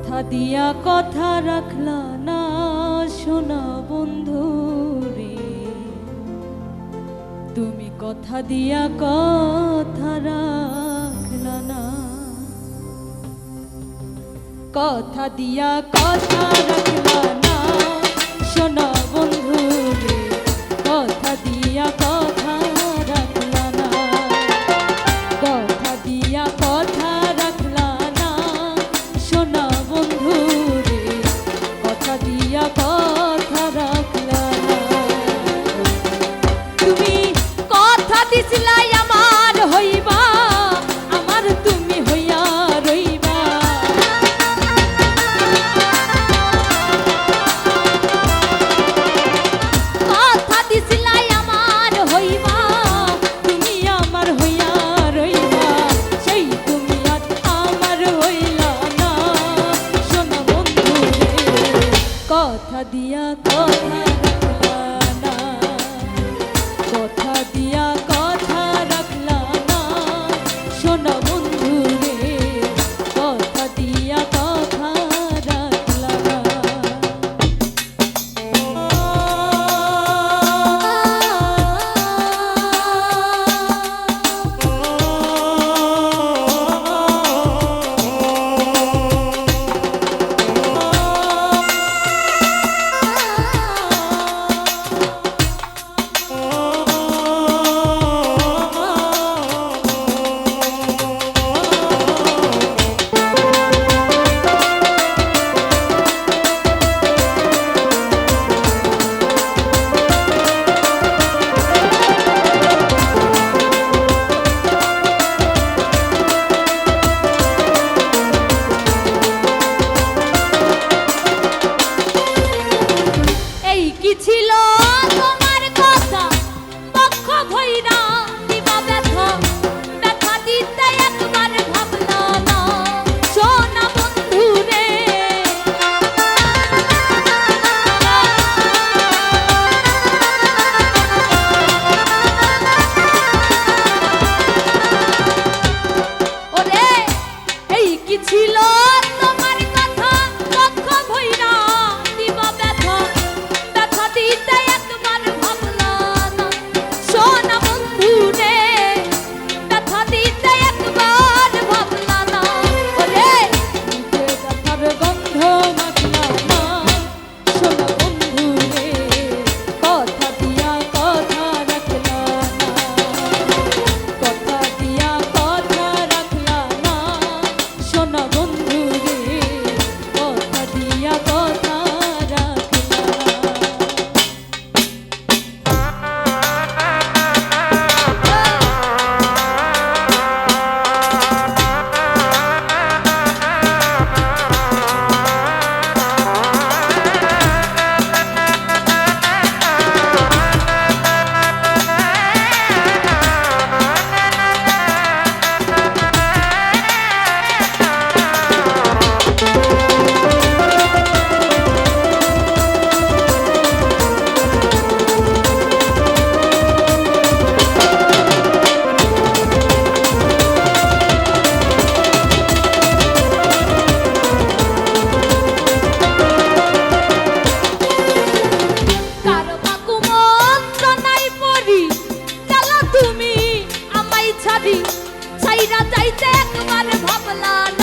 কথা দিয়া কথা রাখলা না, শোনা বন্ধু রে। তুমি কথা দিয়া কথা রাখলা না। কথা দিয়া কথা রাখলা না, শোনা বন্ধু একবার ভাবলা